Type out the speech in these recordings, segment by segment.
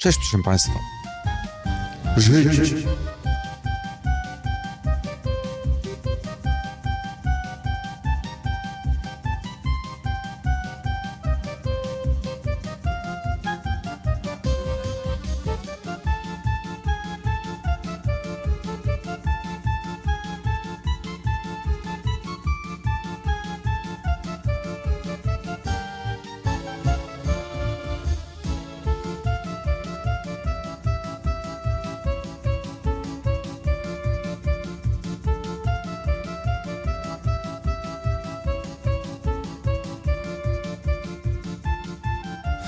Cześć, proszę Państwa. Żyć.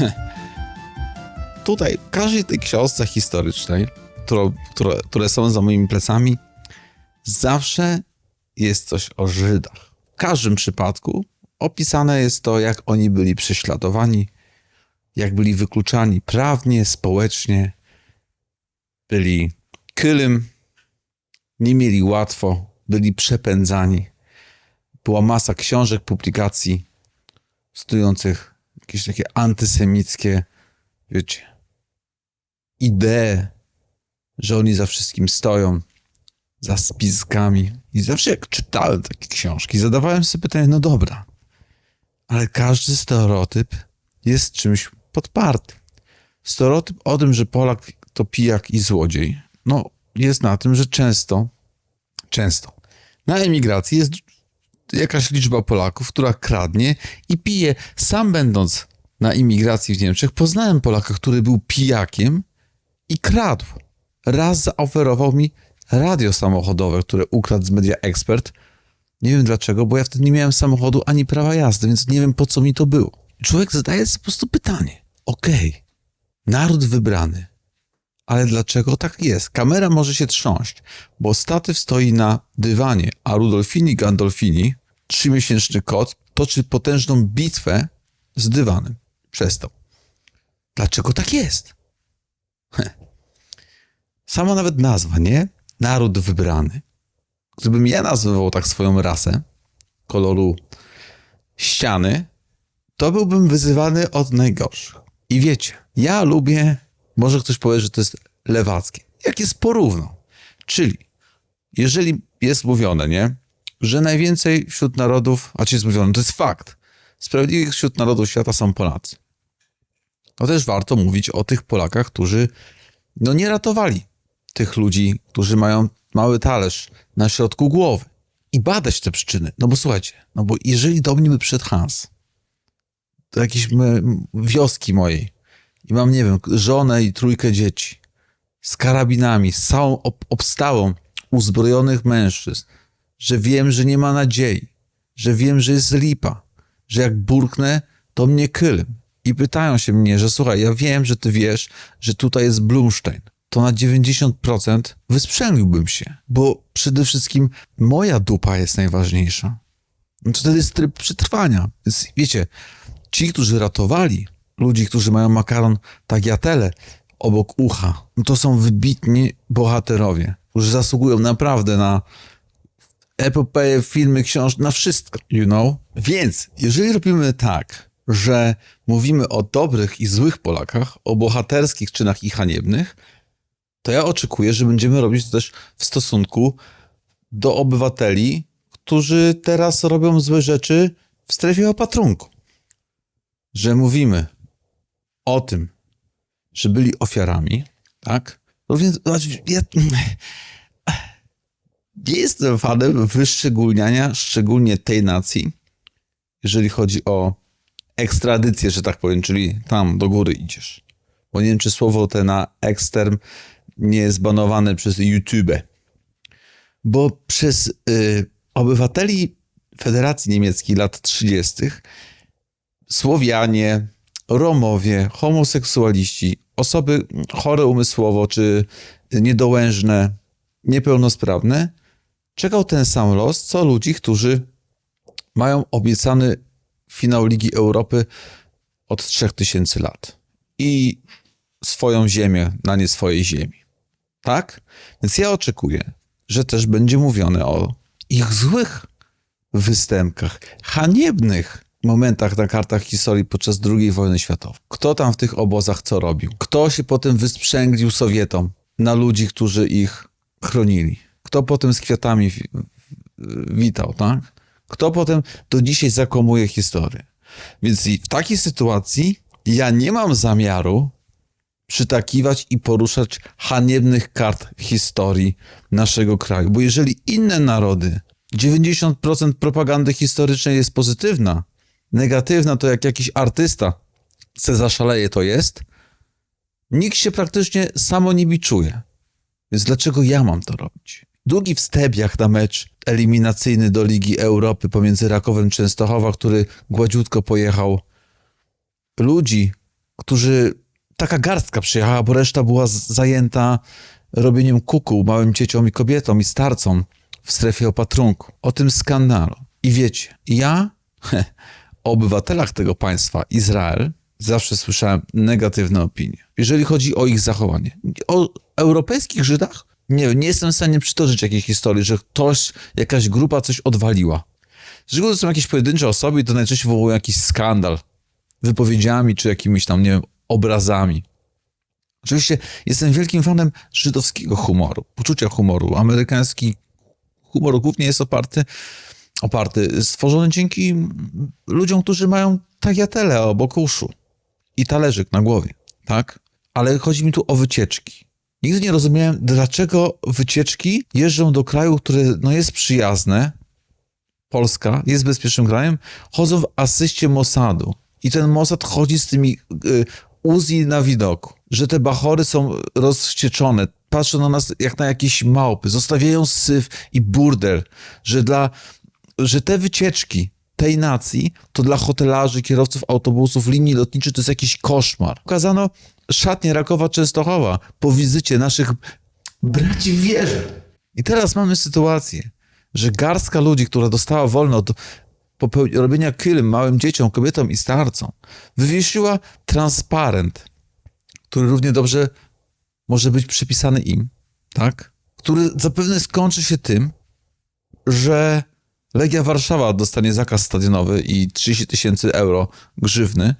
Tutaj, w każdej tej książce historycznej, którą, które, które są za moimi plecami, zawsze jest coś o Żydach. W każdym przypadku opisane jest to, jak oni byli prześladowani, jak byli wykluczani prawnie, społecznie, byli kylym, nie mieli łatwo, byli przepędzani. Była masa książek, publikacji studiujących jakieś takie antysemickie, wiecie, idee, że oni za wszystkim stoją, za spiskami. I zawsze jak czytałem takie książki, zadawałem sobie pytanie, no dobra, ale każdy stereotyp jest czymś podparty. Stereotyp o tym, że Polak to pijak i złodziej, no jest na tym, że często, często na emigracji jest jakaś liczba Polaków, która kradnie i pije. Sam będąc na imigracji w Niemczech, poznałem Polaka, który był pijakiem i kradł. Raz zaoferował mi radio samochodowe, które ukradł z Media Expert. Nie wiem dlaczego, bo ja wtedy nie miałem samochodu ani prawa jazdy, więc nie wiem po co mi to było. Człowiek zadaje sobie po prostu pytanie. Okej, naród wybrany, ale dlaczego tak jest? Kamera może się trząść, bo statyw stoi na dywanie, a Rudolfini Gandolfini, trzymiesięczny kot, toczy potężną bitwę z dywanem. Przestał. Dlaczego tak jest? Heh. Sama nawet nazwa, nie? Naród wybrany. Gdybym ja nazywał tak swoją rasę, koloru ściany, to byłbym wyzywany od najgorszych. I wiecie, ja lubię, może ktoś powie, że to jest lewackie. Jak jest porówno. Czyli, jeżeli jest mówione, nie? Że najwięcej wśród narodów, a czy jest mówione, to jest fakt. Sprawiedliwych wśród narodów świata są Polacy. To też warto mówić o tych Polakach, którzy no nie ratowali tych ludzi, którzy mają mały talerz na środku głowy i badać te przyczyny. No bo słuchajcie, no bo jeżeli do mnie by przyszedł Hans, do jakiejś wioski mojej i mam, nie wiem, żonę i trójkę dzieci z karabinami, z całą ob obstałą uzbrojonych mężczyzn, że wiem, że nie ma nadziei, że wiem, że jest lipa, że jak burknę, to mnie kylym. I pytają się mnie, że słuchaj, ja wiem, że ty wiesz, że tutaj jest Blumstein. To na 90% wysprzęgliłbym się, bo przede wszystkim moja dupa jest najważniejsza. No to wtedy jest tryb przetrwania. Więc wiecie, ci, którzy ratowali ludzi, którzy mają makaron tagliatelle obok ucha, no to są wybitni bohaterowie, którzy zasługują naprawdę na epopeje, filmy, książki, na wszystko, you know? Więc, jeżeli robimy tak, że mówimy o dobrych i złych Polakach, o bohaterskich czynach i haniebnych, to ja oczekuję, że będziemy robić to też w stosunku do obywateli, którzy teraz robią złe rzeczy w strefie opatrunku. Że mówimy o tym, że byli ofiarami, tak? No więc ja nie jestem fanem wyszczególniania szczególnie tej nacji, jeżeli chodzi o ekstradycję, że tak powiem, czyli tam do góry idziesz. Bo nie wiem, czy słowo te na eksterm nie jest banowane przez YouTube. Bo przez y, obywateli Federacji Niemieckiej lat 30. Słowianie, Romowie, homoseksualiści, osoby chore umysłowo czy niedołężne, niepełnosprawne, czekał ten sam los, co ludzi, którzy mają obiecany finał Ligi Europy od 3000 lat i swoją ziemię na nie swojej ziemi. Tak? Więc ja oczekuję, że też będzie mówione o ich złych występkach, haniebnych momentach na kartach historii podczas II wojny światowej. Kto tam w tych obozach co robił? Kto się potem wysprzęglił Sowietom na ludzi, którzy ich chronili? Kto potem z kwiatami wi- witał, tak? Kto potem do dzisiaj zakłamuje historię? Więc w takiej sytuacji ja nie mam zamiaru przytakiwać i poruszać haniebnych kart historii naszego kraju. Bo jeżeli inne narody, 90% propagandy historycznej jest pozytywna, negatywna to jak jakiś artysta se zaszaleje, to jest, nikt się praktycznie samo nie biczuje. Więc dlaczego ja mam to robić? Długi wstęp jak na mecz eliminacyjny do Ligi Europy pomiędzy Rakowem Częstochowa, który gładziutko pojechał ludzi, którzy taka garstka przyjechała, bo reszta była zajęta robieniem kuku małym dzieciom i kobietom i starcom w strefie opatrunku. O tym skandalu. I wiecie, ja o obywatelach tego państwa, Izrael, zawsze słyszałem negatywne opinie. Jeżeli chodzi o ich zachowanie. O europejskich Żydach? Nie nie jestem w stanie przytoczyć jakiejś historii, że ktoś, jakaś grupa coś odwaliła. Reguły to są jakieś pojedyncze osoby i to najczęściej wywołuje jakiś skandal wypowiedziami czy jakimiś tam, nie wiem, obrazami. Oczywiście jestem wielkim fanem żydowskiego humoru, poczucia humoru. Amerykański humor głównie jest oparty, oparty, stworzony dzięki ludziom, którzy mają tagiatele obok uszu i talerzyk na głowie, tak? Ale chodzi mi tu o wycieczki. Nigdy nie rozumiałem, dlaczego wycieczki jeżdżą do kraju, który no, jest przyjazne, Polska jest bezpiecznym krajem, chodzą w asyście Mossadu. I ten Mossad chodzi z tymi y, Uzi na widoku, że te bachory są rozwścieczone, patrzą na nas jak na jakieś małpy, zostawiają syf i burdel, że dla, że te wycieczki tej nacji, to dla hotelarzy, kierowców autobusów, linii lotniczych to jest jakiś koszmar. Pokazano szatnię Rakowa Częstochowa po wizycie naszych braci w wierze. I teraz mamy sytuację, że garstka ludzi, która dostała wolno od robienia kylm małym dzieciom, kobietom i starcom, wywiesiła transparent, który równie dobrze może być przypisany im, tak? Który zapewne skończy się tym, że Legia Warszawa dostanie zakaz stadionowy i 30 tysięcy euro grzywny.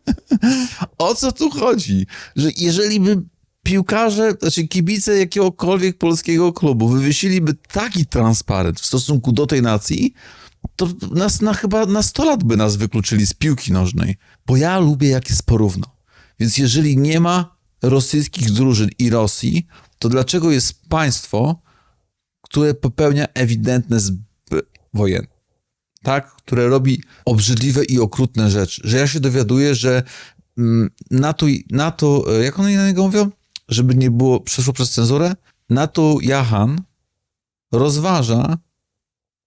o co tu chodzi? Że jeżeli by piłkarze, znaczy kibice jakiegokolwiek polskiego klubu wywiesiliby taki transparent w stosunku do tej nacji, to nas na chyba na 100 lat by nas wykluczyli z piłki nożnej. Bo ja lubię jak jest porówno. Więc jeżeli nie ma rosyjskich drużyn i Rosji, to dlaczego jest państwo, które popełnia ewidentne zbrodnie wojenne? Tak? Które robi obrzydliwe i okrutne rzeczy. Że ja się dowiaduję, że mm, NATO, NATO e, jak one na niego mówią? Żeby nie było, przeszło przez cenzurę? NATO Jahan rozważa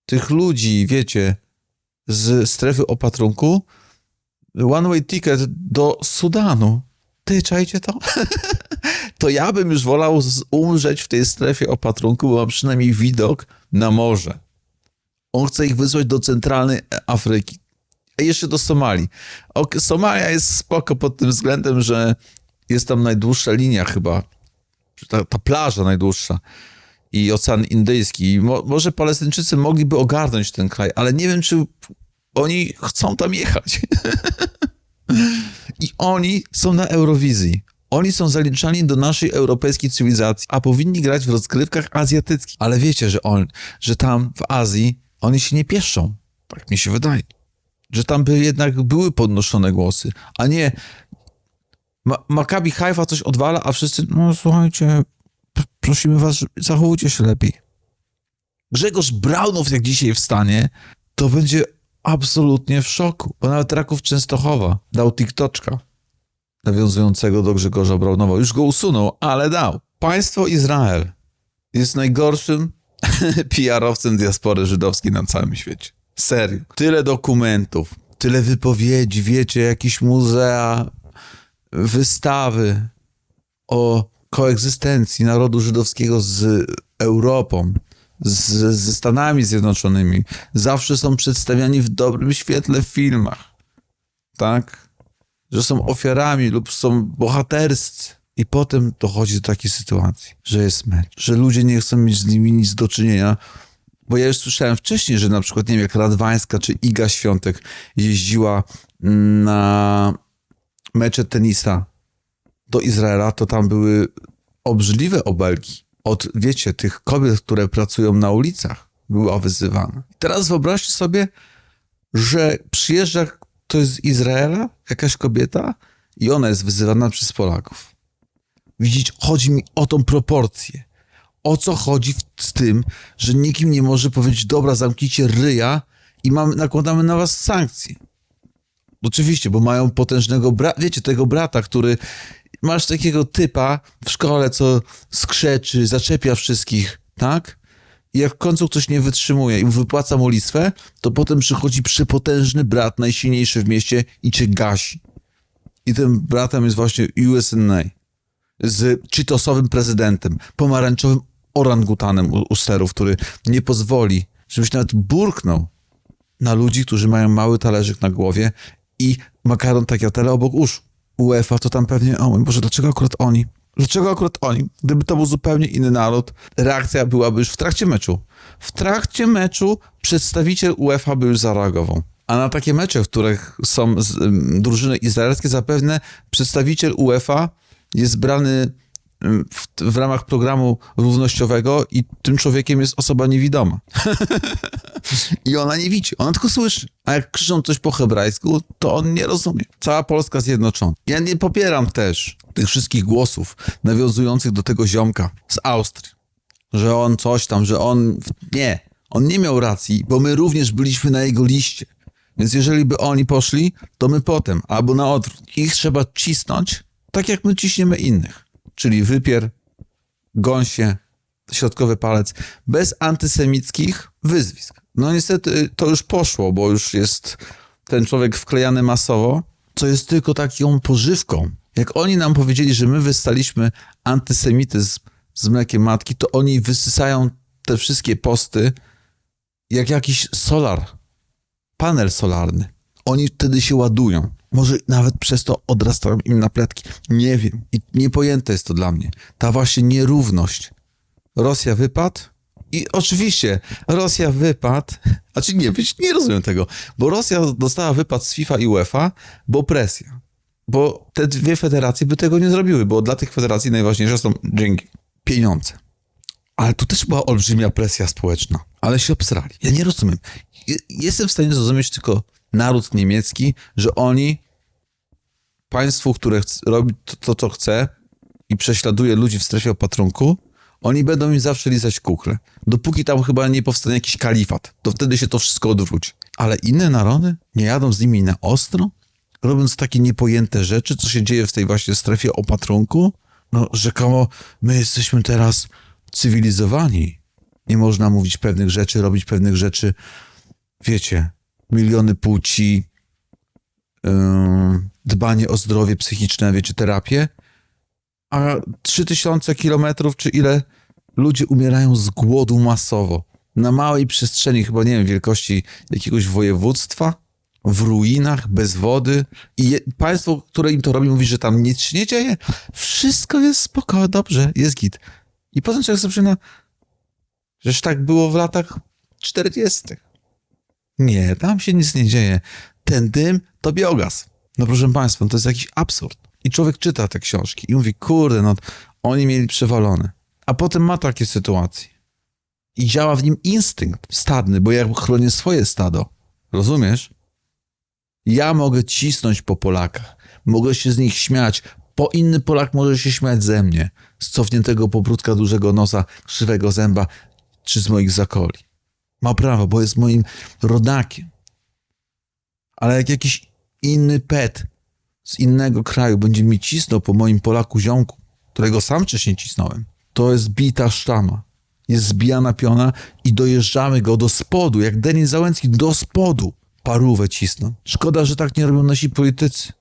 tych ludzi, wiecie, z strefy opatrunku, one way ticket do Sudanu. Ty, czajcie to? to ja bym już wolał umrzeć w tej strefie opatrunku, bo mam przynajmniej widok na morze. On chce ich wysłać do centralnej Afryki. A jeszcze do Somalii. Somalia jest spoko pod tym względem, że jest tam najdłuższa linia chyba. Ta, ta plaża najdłuższa i Ocean Indyjski. I Mo, może Palestyńczycy mogliby ogarnąć ten kraj, ale nie wiem, czy oni chcą tam jechać. I oni są na Eurowizji. Oni są zaliczani do naszej europejskiej cywilizacji, a powinni grać w rozgrywkach azjatyckich. Ale wiecie, że, on, że tam w Azji oni się nie pieszczą. Tak mi się wydaje. Że tam by jednak były podnoszone głosy, a nie Ma- Maccabi Haifa coś odwala, a wszyscy, no słuchajcie, prosimy was, zachowujcie się lepiej. Grzegorz Braunow, jak dzisiaj wstanie, to będzie absolutnie w szoku. Bo nawet Raków Częstochowa dał TikToczka nawiązującego do Grzegorza Braunowa. Już go usunął, ale dał. Państwo Izrael jest najgorszym PR-owcem diaspory żydowskiej na całym świecie. Serio. Tyle dokumentów, tyle wypowiedzi, wiecie, jakieś muzea, wystawy o koegzystencji narodu żydowskiego z Europą, z, ze Stanami Zjednoczonymi, zawsze są przedstawiani w dobrym świetle w filmach. Tak? Że są ofiarami lub są bohaterscy. I potem dochodzi do takiej sytuacji, że jest mecz, że ludzie nie chcą mieć z nimi nic do czynienia, Bo ja już słyszałem wcześniej, że na przykład, nie wiem, jak Radwańska czy Iga Świątek jeździła na mecze tenisa do Izraela, to tam były obrzydliwe obelgi od, wiecie, tych kobiet, które pracują na ulicach, była wyzywana. Teraz wyobraźcie sobie, że przyjeżdża ktoś z Izraela, jakaś kobieta i ona jest wyzywana przez Polaków. Widzicie, chodzi mi o tą proporcję. O co chodzi z tym, że nikim nie może powiedzieć, dobra, zamknijcie ryja i mamy, nakładamy na was sankcje. Oczywiście, bo mają potężnego brata, wiecie, tego brata, który masz takiego typa w szkole, co skrzeczy, zaczepia wszystkich, tak? I jak w końcu ktoś nie wytrzymuje i wypłaca mu listwę, to potem przychodzi przepotężny brat, najsilniejszy w mieście i cię gasi. I tym bratem jest właśnie USNA z czytosowym prezydentem, pomarańczowym orangutanem u, u sterów, który nie pozwoli, żebyś nawet burknął na ludzi, którzy mają mały talerzyk na głowie i makaron tagliatelle obok uszu. UEFA to tam pewnie, o mój Boże, dlaczego akurat oni? Dlaczego akurat oni? Gdyby to był zupełnie inny naród, reakcja byłaby już w trakcie meczu. W trakcie meczu przedstawiciel UEFA by już zareagował. A na takie mecze, w których są drużyny izraelskie, zapewne przedstawiciel UEFA jest brany ym, w, w ramach programu równościowego i tym człowiekiem jest osoba niewidoma. I ona nie widzi, ona tylko słyszy. A jak krzyczą coś po hebrajsku, to on nie rozumie. Cała Polska zjednoczona. Ja nie popieram też tych wszystkich głosów nawiązujących do tego ziomka z Austrii, że on coś tam, że on... Nie, on nie miał racji, bo my również byliśmy na jego liście. Więc jeżeli by oni poszli, to my potem, albo na odwrót. Ich trzeba cisnąć, tak jak my ciśniemy innych. Czyli wypier, gąsie, środkowy palec, bez antysemickich wyzwisk. No niestety to już poszło, bo już jest ten człowiek wklejany masowo, co jest tylko taką pożywką. Jak oni nam powiedzieli, że my wystaliśmy antysemityzm z mlekiem matki, to oni wysysają te wszystkie posty jak jakiś solar, panel solarny. Oni wtedy się ładują. Może nawet przez to odrastają im napletki. Nie wiem. I niepojęte jest to dla mnie. Ta właśnie nierówność. Rosja wypadł i oczywiście Rosja wypadł, znaczy nie, nie rozumiem tego, bo Rosja dostała wypad z FIFA i UEFA, bo presja. Bo te dwie federacje by tego nie zrobiły, bo dla tych federacji najważniejsze są dzięki pieniądze. Ale tu też była olbrzymia presja społeczna, ale się obsrali. Ja nie rozumiem. Je- Jestem w stanie zrozumieć tylko naród niemiecki, że oni państwu, które robi to, to, co chce i prześladuje ludzi w strefie opatrunku, oni będą im zawsze lizać kuchle. Dopóki tam chyba nie powstanie jakiś kalifat, to wtedy się to wszystko odwróci. Ale inne narody nie jadą z nimi na ostro, robiąc takie niepojęte rzeczy, co się dzieje w tej właśnie strefie opatrunku. No, rzekomo my jesteśmy teraz cywilizowani. Nie można mówić pewnych rzeczy, robić pewnych rzeczy. Wiecie, miliony płci, yy, dbanie o zdrowie psychiczne, wiecie, terapię, a 3000 kilometrów, czy ile ludzie umierają z głodu masowo. Na małej przestrzeni, chyba nie wiem, wielkości jakiegoś województwa, w ruinach, bez wody. I je, państwo, które im to robi, mówi, że tam nic się nie dzieje. Wszystko jest spoko, dobrze, jest git. I potem człowiek sobie przypomina, że tak było w latach 40. Nie, tam się nic nie dzieje. Ten dym to biogaz. No proszę państwa, to jest jakiś absurd. I człowiek czyta te książki i mówi, kurde, no oni mieli przewalone. A potem ma takie sytuacje. I działa w nim instynkt stadny, bo ja chronię swoje stado. Rozumiesz? Ja mogę cisnąć po Polakach. Mogę się z nich śmiać. Po inny Polak może się śmiać ze mnie. Z cofniętego pobródka dużego nosa, krzywego zęba, czy z moich zakoli. Ma prawo, bo jest moim rodakiem. Ale jak jakiś inny pet z innego kraju będzie mi cisnął po moim Polaku ziomku, którego sam wcześniej cisnąłem, to jest bita sztama. Jest zbijana piona i dojeżdżamy go do spodu, jak Denis Załęcki, do spodu. Parówę cisną. Szkoda, że tak nie robią nasi politycy,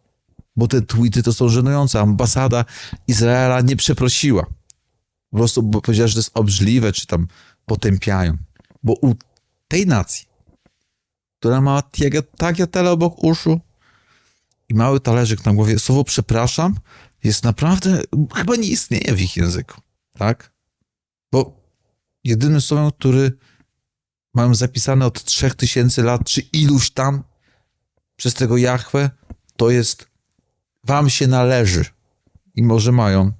bo te tweety to są żenujące. Ambasada Izraela nie przeprosiła. Po prostu powiedziała, że to jest obrzydliwe, czy tam potępiają. Bo u tej nacji, która ma tagiatele obok uszu, i mały talerzyk na głowie, słowo przepraszam jest naprawdę, chyba nie istnieje w ich języku, tak? Bo jedynym słowem, który mają zapisane od 3000 lat, czy iluś tam przez tego Jachwę, to jest wam się należy. I może mają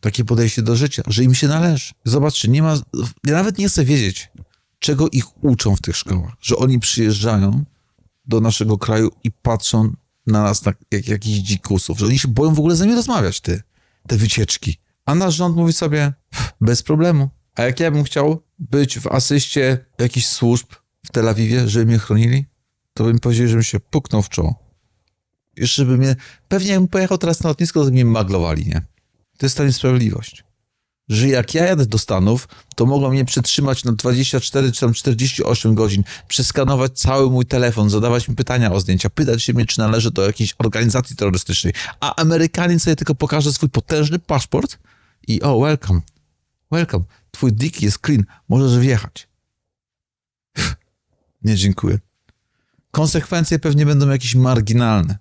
takie podejście do życia, że im się należy. Zobaczcie, nie ma, ja nawet nie chcę wiedzieć, czego ich uczą w tych szkołach, że oni przyjeżdżają do naszego kraju i patrzą na nas tak jak jakichś dzikusów, że oni się boją w ogóle z nami rozmawiać, ty, te wycieczki. A nasz rząd mówi sobie, "Pff, bez problemu. A jak ja bym chciał być w asyście jakichś służb w Tel Awiwie, żeby mnie chronili, to bym powiedział, żebym się puknął w czoło. Jeszcze by mnie, pewnie jakbym pojechał teraz na lotnisko, to by mnie maglowali, nie? To jest ta niesprawiedliwość. Że jak ja jadę do Stanów, to mogą mnie przetrzymać na 24 czy tam 48 godzin, przeskanować cały mój telefon, zadawać mi pytania o zdjęcia, pytać się mnie, czy należy do jakiejś organizacji terrorystycznej. A Amerykanin sobie tylko pokaże swój potężny paszport i o, welcome, welcome, twój dick jest clean, możesz wjechać. Nie, dziękuję. Konsekwencje pewnie będą jakieś marginalne.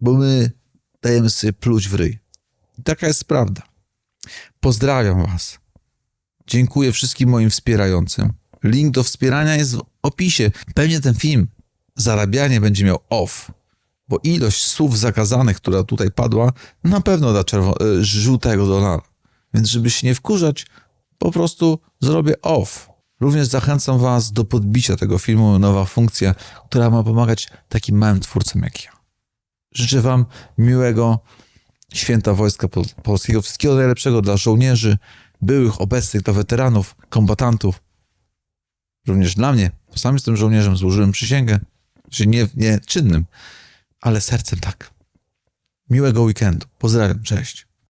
Bo my dajemy sobie pluć w ryj. I taka jest prawda. Pozdrawiam Was. Dziękuję wszystkim moim wspierającym. Link do wspierania jest w opisie. Pewnie ten film zarabianie będzie miał off, bo ilość słów zakazanych, która tutaj padła, na pewno da czerwo- y, żółtego dolara. Więc żeby się nie wkurzać, po prostu zrobię off. Również zachęcam Was do podbicia tego filmu, nowa funkcja, która ma pomagać takim małym twórcom jak ja. Życzę Wam miłego święta Wojska Pol- Polskiego. Wszystkiego najlepszego dla żołnierzy, byłych, obecnych, dla weteranów, kombatantów. Również dla mnie, sam jestem żołnierzem, złożyłem przysięgę, że nie, nie czynnym, ale sercem tak. Miłego weekendu. Pozdrawiam, cześć.